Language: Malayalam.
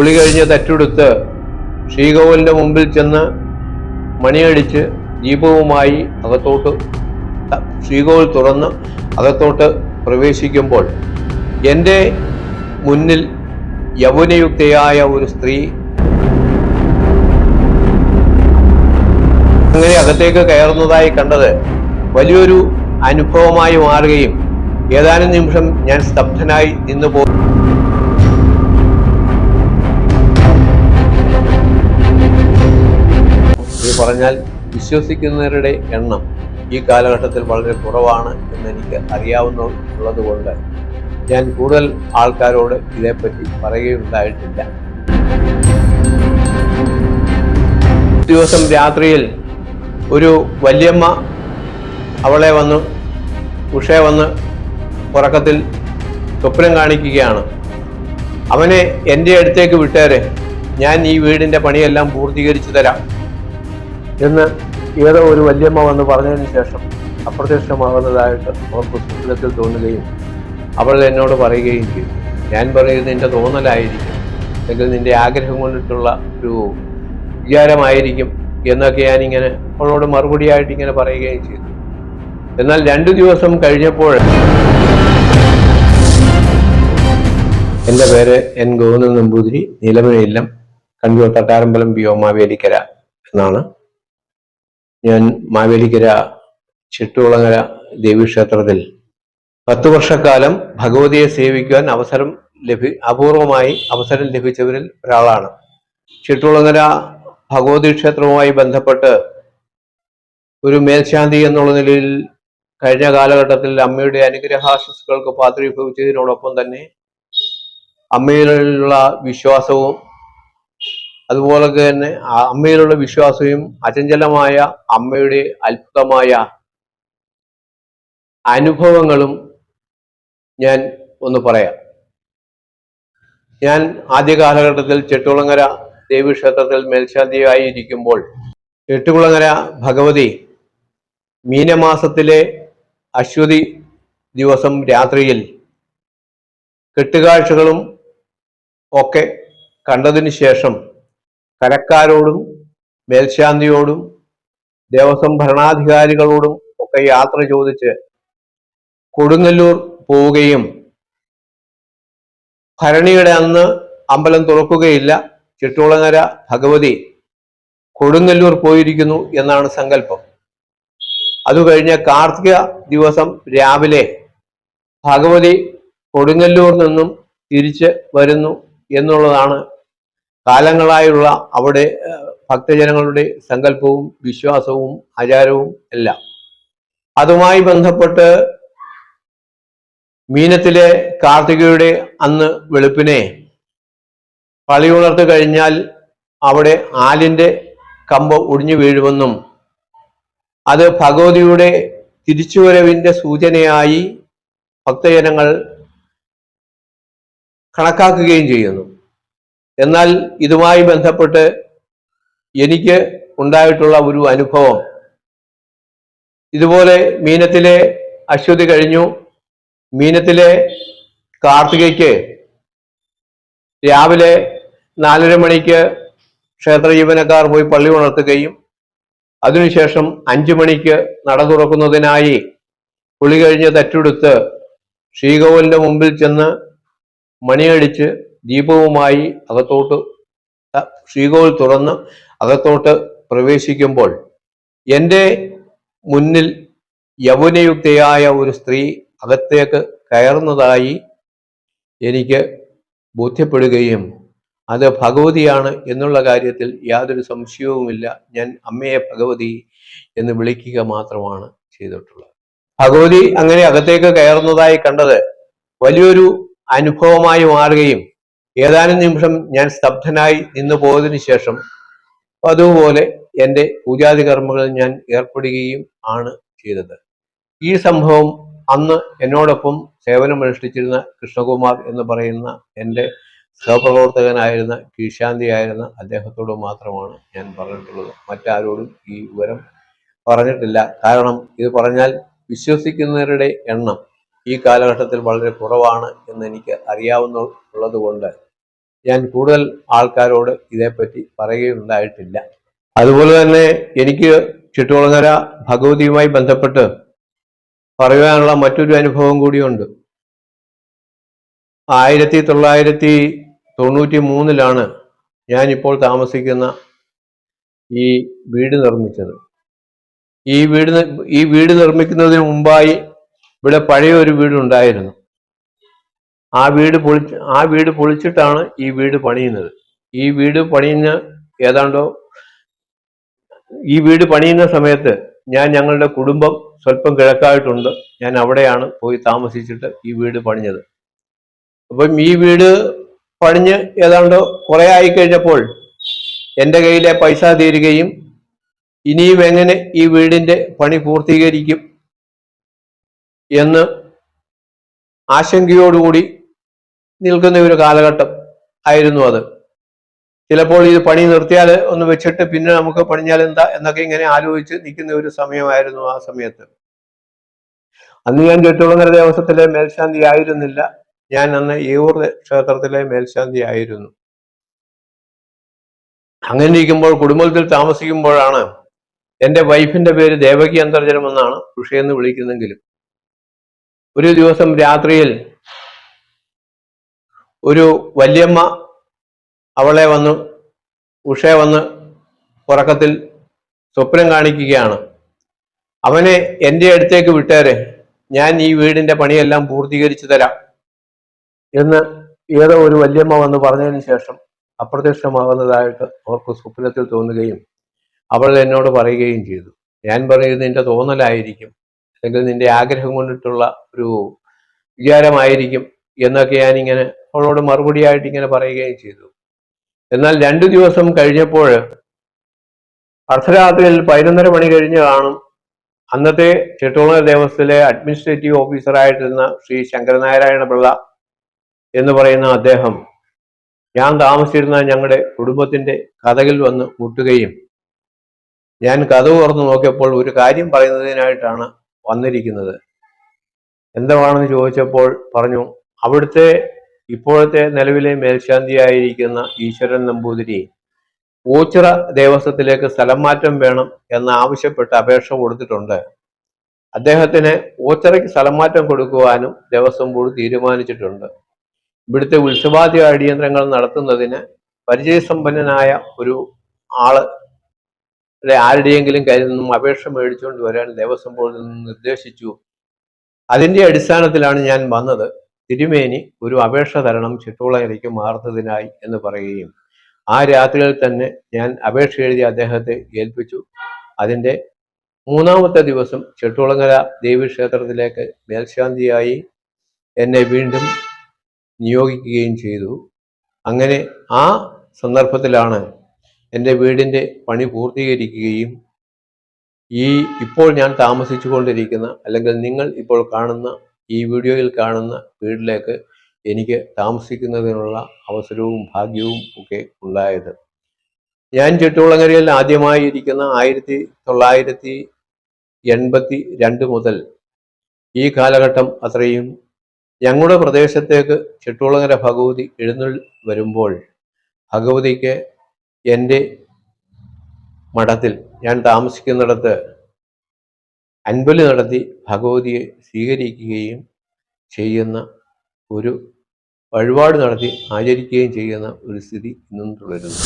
കുളി കഴിഞ്ഞ് തറ്റെടുത്ത് ശ്രീകോവിലിന്റെ മുമ്പിൽ ചെന്ന് മണിയടിച്ച് ദീപവുമായി അകത്തോട്ട് ശ്രീകോവിൽ തുറന്ന് അകത്തോട്ട് പ്രവേശിക്കുമ്പോൾ എന്റെ മുന്നിൽ യൗവനയുക്തയായ ഒരു സ്ത്രീ അങ്ങനെ അകത്തേക്ക് കയറുന്നതായി കണ്ടത് വലിയൊരു അനുഭവമായി മാറുകയും ഏതാനും നിമിഷം ഞാൻ സ്തബ്ധനായി നിന്നു പോ പറഞ്ഞാൽ വിശ്വസിക്കുന്നവരുടെ എണ്ണം ഈ കാലഘട്ടത്തിൽ വളരെ കുറവാണ് എന്ന് എനിക്ക് അറിയാവുന്ന ഉള്ളതുകൊണ്ട് ഞാൻ കൂടുതൽ ആൾക്കാരോട് ഇതേപ്പറ്റി പറയുകയുണ്ടായിട്ടില്ല. ദിവസം രാത്രിയിൽ ഒരു വല്യമ്മ അവളെ വന്ന് ഉഷയെ വന്ന് ഉറക്കത്തിൽ സ്വപ്നം കാണിക്കുകയാണ്. അവനെ എന്റെ അടുത്തേക്ക് വിട്ടേരെ. ഞാൻ ഈ വീടിന്റെ പണിയെല്ലാം പൂർത്തീകരിച്ചു തരാം. എന്ന് ഏതോ ഒരു വല്യമ്മ വന്ന് പറഞ്ഞതിന് ശേഷം അപ്രത്യക്ഷമാകുന്നതായിട്ട് അവർക്ക് സ്വപ്നത്തിൽ തോന്നുകയും അവൾ എന്നോട് പറയുകയും ചെയ്തു. ഞാൻ പറയുന്നത് നിന്റെ തോന്നലായിരിക്കും. അല്ലെങ്കിൽ നിന്റെ ആഗ്രഹം കൊണ്ടിട്ടുള്ള ഒരു വിചാരമായിരിക്കും എന്നൊക്കെ ഞാനിങ്ങനെ അവളോട് മറുപടിയായിട്ട് ഇങ്ങനെ പറയുകയും ചെയ്തു. എന്നാൽ രണ്ടു ദിവസം കഴിഞ്ഞപ്പോൾ എന്റെ പേര് എൻ ഗോവിന്ദൻ നമ്പൂതിരി നിലമനയില്ലം കണ്ണൂർ തട്ടാരമ്പലം വ്യോമാവേലിക്കര എന്നാണ്. ഞാൻ മാവേലിക്കര ചിട്ടുകുളങ്ങര ദേവീക്ഷേത്രത്തിൽ പത്ത് വർഷക്കാലം ഭഗവതിയെ സേവിക്കുവാൻ അവസരം ലഭി അപൂർവമായി അവസരം ലഭിച്ചവരിൽ ഒരാളാണ്. ചിട്ടുകുളങ്ങര ഭഗവതി ക്ഷേത്രവുമായി ബന്ധപ്പെട്ട് ഒരു മേൽശാന്തി എന്നുള്ള നിലയിൽ കഴിഞ്ഞ കാലഘട്ടത്തിൽ അമ്മയുടെ അനുഗ്രഹാശസ്സുകൾക്ക് പാത്രീഭവിച്ചതിനോടൊപ്പം തന്നെ അമ്മയിലുള്ള വിശ്വാസവും അതുപോലെ തന്നെ അമ്മയിലുള്ള വിശ്വാസവും അചഞ്ചലമായ അമ്മയുടെ അത്ഭുതമായ അനുഭവങ്ങളും ഞാൻ ഒന്ന് പറയാം. ഞാൻ ആദ്യ കാലഘട്ടത്തിൽ ചെട്ടുകുളങ്ങര ദേവീക്ഷേത്രത്തിൽ മേൽശാന്തിയായി ഇരിക്കുമ്പോൾ ചെട്ടുകുളങ്ങര ഭഗവതി മീനമാസത്തിലെ അശ്വതി ദിവസം രാത്രിയിൽ കെട്ടുകാഴ്ചകളും ഒക്കെ കണ്ടതിന് ശേഷം കരക്കാരോടും മേൽശാന്തിയോടും ദേവസ്വം ഭരണാധികാരികളോടും ഒക്കെ യാത്ര ചോദിച്ച് കൊടുങ്ങല്ലൂർ പോവുകയും ഭരണിയുടെ അന്ന് അമ്പലം തുറക്കുകയില്ല. ചിട്ടോളങ്ങര ഭഗവതി കൊടുങ്ങല്ലൂർ പോയിരിക്കുന്നു എന്നാണ് സങ്കല്പം. അത് കഴിഞ്ഞ് കാർത്തിക ദിവസം രാവിലെ ഭഗവതി കൊടുങ്ങല്ലൂർ നിന്നും തിരിച്ച് വരുന്നു എന്നുള്ളതാണ് കാലങ്ങളായുള്ള അവിടെ ഭക്തജനങ്ങളുടെ സങ്കല്പവും വിശ്വാസവും ആചാരവും എല്ലാം. അതുമായി ബന്ധപ്പെട്ട് മീനത്തിലെ കാർത്തികയുടെ അന്ന് വെളുപ്പിനെ പളിയുണർത്ത് കഴിഞ്ഞാൽ അവിടെ ആലിന്റെ കമ്പ് ഒടിഞ്ഞു വീഴുമെന്നും അത് ഭഗവതിയുടെ തിരിച്ചുവരവിന്റെ സൂചനയായി ഭക്തജനങ്ങൾ കണക്കാക്കുകയും ചെയ്യുന്നു. എന്നാൽ ഇതുമായി ബന്ധപ്പെട്ട് എനിക്ക് ഉണ്ടായിട്ടുള്ള ഒരു അനുഭവം. ഇതുപോലെ മീനത്തിലെ അശ്വതി കഴിഞ്ഞു. മീനത്തിലെ കാർത്തികയ്ക്ക് രാവിലെ നാലര മണിക്ക് ക്ഷേത്ര ജീവനക്കാർ പോയി പള്ളി ഉണർത്തുകയും അതിനുശേഷം അഞ്ചു മണിക്ക് നട തുറക്കുന്നതിനായി പുളി കഴിഞ്ഞ് തറ്റുടുത്ത് ശ്രീകോവിലിന്റെ മുമ്പിൽ ചെന്ന് മണിയടിച്ച് ദീപവുമായി അകത്തോട്ട് ശ്രീകോൾ തുറന്ന് അകത്തോട്ട് പ്രവേശിക്കുമ്പോൾ എന്റെ മുന്നിൽ യൗവനയുക്തയായ ഒരു സ്ത്രീ അകത്തേക്ക് കയറുന്നതായി എനിക്ക് ബോധ്യപ്പെടുകയും അത് ഭഗവതിയാണ് എന്നുള്ള കാര്യത്തിൽ യാതൊരു സംശയവുമില്ല. ഞാൻ അമ്മയെ ഭഗവതി എന്ന് വിളിക്കുക മാത്രമാണ് ചെയ്തിട്ടുള്ളത്. ഭഗവതി അങ്ങനെ അകത്തേക്ക് കയറുന്നതായി കണ്ടത് വലിയൊരു അനുഭവമായി മാറുകയും ഏതാനും നിമിഷം ഞാൻ സ്തബ്ധനായി നിന്നു പോയതിനു ശേഷം അതുപോലെ എന്റെ പൂജാതി കർമ്മങ്ങളിൽ ഞാൻ ഏർപ്പെടുകയും ആണ് ചെയ്തത്. ഈ സംഭവം അന്ന് എന്നോടൊപ്പം സേവനമനുഷ്ഠിച്ചിരുന്ന കൃഷ്ണകുമാർ എന്ന് പറയുന്ന എന്റെ സഹപ്രവർത്തകനായിരുന്ന കീശാന്തിയായിരുന്ന അദ്ദേഹത്തോട് മാത്രമാണ് ഞാൻ പറഞ്ഞിട്ടുള്ളത്. മറ്റാരോടും ഈ വിവരം പറഞ്ഞിട്ടില്ല. കാരണം ഇത് പറഞ്ഞാൽ വിശ്വസിക്കുന്നവരുടെ എണ്ണം ഈ കാലഘട്ടത്തിൽ വളരെ കുറവാണ് എന്ന് എനിക്ക് അറിയാവുന്ന ഉള്ളതുകൊണ്ട് ഞാൻ കൂടുതൽ ആൾക്കാരോട് ഇതേപ്പറ്റി പറയുകയുണ്ടായിട്ടില്ല. അതുപോലെ തന്നെ എനിക്ക് ചുറ്റുവളങ്ങര ഭഗവതിയുമായി ബന്ധപ്പെട്ട് പറയുവാനുള്ള മറ്റൊരു അനുഭവം കൂടിയുണ്ട്. ആയിരത്തി തൊള്ളായിരത്തി തൊണ്ണൂറ്റി മൂന്നിലാണ് ഞാനിപ്പോൾ താമസിക്കുന്ന ഈ വീട് നിർമ്മിച്ചത്. ഈ വീട് ഈ വീട് നിർമ്മിക്കുന്നതിന് മുമ്പായി ഇവിടെ പഴയ ഒരു വീടുണ്ടായിരുന്നു. ആ വീട് പൊളിച്ച് ആ വീട് പൊളിച്ചിട്ടാണ് ഈ വീട് പണിയുന്നത്. ഈ വീട് പണിയുന്ന ഏതാണ്ടോ ഈ വീട് പണിയുന്ന സമയത്ത് ഞാൻ ഞങ്ങളുടെ കുടുംബം സ്വല്പം കിഴക്കായിട്ടുണ്ട്. ഞാൻ അവിടെയാണ് പോയി താമസിച്ചിട്ട് ഈ വീട് പണിഞ്ഞത്. അപ്പം ഈ വീട് പണിഞ്ഞ് ഏതാണ്ടോ കുറെ ആയിക്കഴിഞ്ഞപ്പോൾ എന്റെ കയ്യിലെ പൈസ തീരുകയും ഇനിയും എങ്ങനെ ഈ വീടിന്റെ പണി പൂർത്തീകരിക്കും എന്ന് ആശങ്കയോടുകൂടി നിൽക്കുന്ന ഒരു കാലഘട്ടം ആയിരുന്നു അത്. ചിലപ്പോൾ ഇത് പണി നിർത്തിയാൽ ഒന്ന് വെച്ചിട്ട് പിന്നെ നമുക്ക് പണിഞ്ഞാൽ എന്താ എന്നൊക്കെ ഇങ്ങനെ ആലോചിച്ച് നിൽക്കുന്ന ഒരു സമയമായിരുന്നു ആ സമയത്ത്. അന്ന് ഞാൻ ചുറ്റുളങ്ങര ദേവസ്വത്തിലെ മേൽശാന്തി ആയിരുന്നില്ല ഞാൻ അന്ന് ഏവൂർ ക്ഷേത്രത്തിലെ മേൽശാന്തി ആയിരുന്നു അങ്ങനെ ഇരിക്കുമ്പോൾ കുടുംബത്തിൽ താമസിക്കുമ്പോഴാണ് എന്റെ വൈഫിന്റെ പേര് ദേവകി അന്തർജനം എന്നാണ് ഉഷയെന്ന് വിളിക്കുന്നെങ്കിലും ഒരു ദിവസം രാത്രിയിൽ ഒരു വല്യമ്മ അവളെ വന്ന് ഉഷയെ വന്ന് ഉറക്കത്തിൽ സ്വപ്നം കാണിക്കുകയാണ്. അവനെ എന്റെ അടുത്തേക്ക് വിട്ടേരെ. ഞാൻ ഈ വീടിന്റെ പണിയെല്ലാം പൂർത്തീകരിച്ചു തരാം. എന്ന് ഏതോ ഒരു വല്യമ്മ വന്ന് പറഞ്ഞതിന് ശേഷം അപ്രത്യക്ഷമാകുന്നതായിട്ട് അവർക്ക് സ്വപ്നത്തിൽ തോന്നുകയും അവൾ എന്നോട് പറയുകയും ചെയ്തു. ഞാൻ പറയുന്നത് തോന്നലായിരിക്കും. അല്ലെങ്കിൽ നിന്റെ ആഗ്രഹം കൊണ്ടിട്ടുള്ള ഒരു വിചാരമായിരിക്കും എന്നൊക്കെ ഞാനിങ്ങനെ അവളോട് മറുപടിയായിട്ട് ഇങ്ങനെ പറയുകയും ചെയ്തു. എന്നാൽ രണ്ടു ദിവസം കഴിഞ്ഞപ്പോൾ അർദ്ധരാത്രിയിൽ പതിനൊന്നര മണി കഴിഞ്ഞ് കാണും അന്നത്തെ ചെട്ടോള ദേവസ്ഥയിലെ അഡ്മിനിസ്ട്രേറ്റീവ് ഓഫീസറായിട്ടിരുന്ന ശ്രീ ശങ്കരനാരായണ പിള്ള എന്ന് പറയുന്ന അദ്ദേഹം ഞാൻ താമസിച്ചിരുന്ന ഞങ്ങളുടെ കുടുംബത്തിന്റെ കഥകിൽ വന്ന് മുട്ടുകയും ഞാൻ കഥ ഓർന്നു നോക്കിയപ്പോൾ ഒരു കാര്യം പറയുന്നതിനായിട്ടാണ് വന്നിരിക്കുന്നത്. എന്താണെന്ന് ചോദിച്ചപ്പോൾ പറഞ്ഞു അവിടുത്തെ ഇപ്പോഴത്തെ നിലവിലെ മേൽശാന്തിയായിരിക്കുന്ന ഈശ്വരൻ നമ്പൂതിരി ഊച്ചിറ ദേവസ്വത്തിലേക്ക് സ്ഥലം മാറ്റം വേണം എന്ന് ആവശ്യപ്പെട്ട് അപേക്ഷ കൊടുത്തിട്ടുണ്ട്. അദ്ദേഹത്തിന് ഊച്ചിറയ്ക്ക് സ്ഥലം മാറ്റം കൊടുക്കുവാനും ദേവസ്വം ബോർഡ് തീരുമാനിച്ചിട്ടുണ്ട്. ഇവിടുത്തെ ഉത്സവാദി അടിയന്തരങ്ങൾ നടത്തുന്നതിന് പരിചയസമ്പന്നനായ ഒരു ആൾ ആരുടെയെങ്കിലും കയ്യിൽ നിന്നും അപേക്ഷ മേടിച്ചുകൊണ്ട് വരാൻ ദേവസ്വം ബോർഡിൽ നിന്ന് നിർദ്ദേശിച്ചു. അതിന്റെ അടിസ്ഥാനത്തിലാണ് ഞാൻ വന്നത്. തിരുമേനി ഒരു അപേക്ഷ തരണം ചിട്ടോളയിലേക്ക് മാറുന്നതിനായി എന്ന് പറയുകയും ആ രാത്രിയിൽ തന്നെ ഞാൻ അപേക്ഷ എഴുതി അദ്ദേഹത്തെ ഏൽപ്പിച്ചു. അതിന്റെ മൂന്നാമത്തെ ദിവസം ചെട്ടുളങ്ങര ദേവീക്ഷേത്രത്തിലേക്ക് മേൽശാന്തിയായി എന്നെ വീണ്ടും നിയോഗിക്കുകയും ചെയ്തു. അങ്ങനെ ആ സന്ദർഭത്തിലാണ് എന്റെ വീടിന്റെ പണി പൂർത്തീകരിക്കുകയും ഈ ഇപ്പോൾ ഞാൻ താമസിച്ചു കൊണ്ടിരിക്കുന്ന അല്ലെങ്കിൽ നിങ്ങൾ ഇപ്പോൾ കാണുന്ന ഈ വീഡിയോയിൽ കാണുന്ന വീട്ടിലേക്ക് എനിക്ക് താമസിക്കുന്നതിനുള്ള അവസരവും ഭാഗ്യവും ഒക്കെ ഉണ്ടായത്. ഞാൻ ചുറ്റുവളങ്ങരയിൽ ആദ്യമായി ഇരിക്കുന്ന ആയിരത്തി തൊള്ളായിരത്തി എൺപത്തി രണ്ട് മുതൽ ഈ കാലഘട്ടം അത്രയും ഞങ്ങളുടെ പ്രദേശത്തേക്ക് ചെട്ടുകുളങ്ങര ഭഗവതി എഴുന്നള്ളി വരുമ്പോൾ ഭഗവതിക്ക് എന്റെ മഠത്തിൽ ഞാൻ താമസിക്കുന്നിടത്ത് അൻപലി നടത്തി ഭഗവതിയെ സ്വീകരിക്കുകയും ചെയ്യുന്ന ഒരു വഴിപാട് നടത്തി ആചരിക്കുകയും ചെയ്യുന്ന ഒരു സ്ഥിതി ഇന്നും തുടരുന്നു.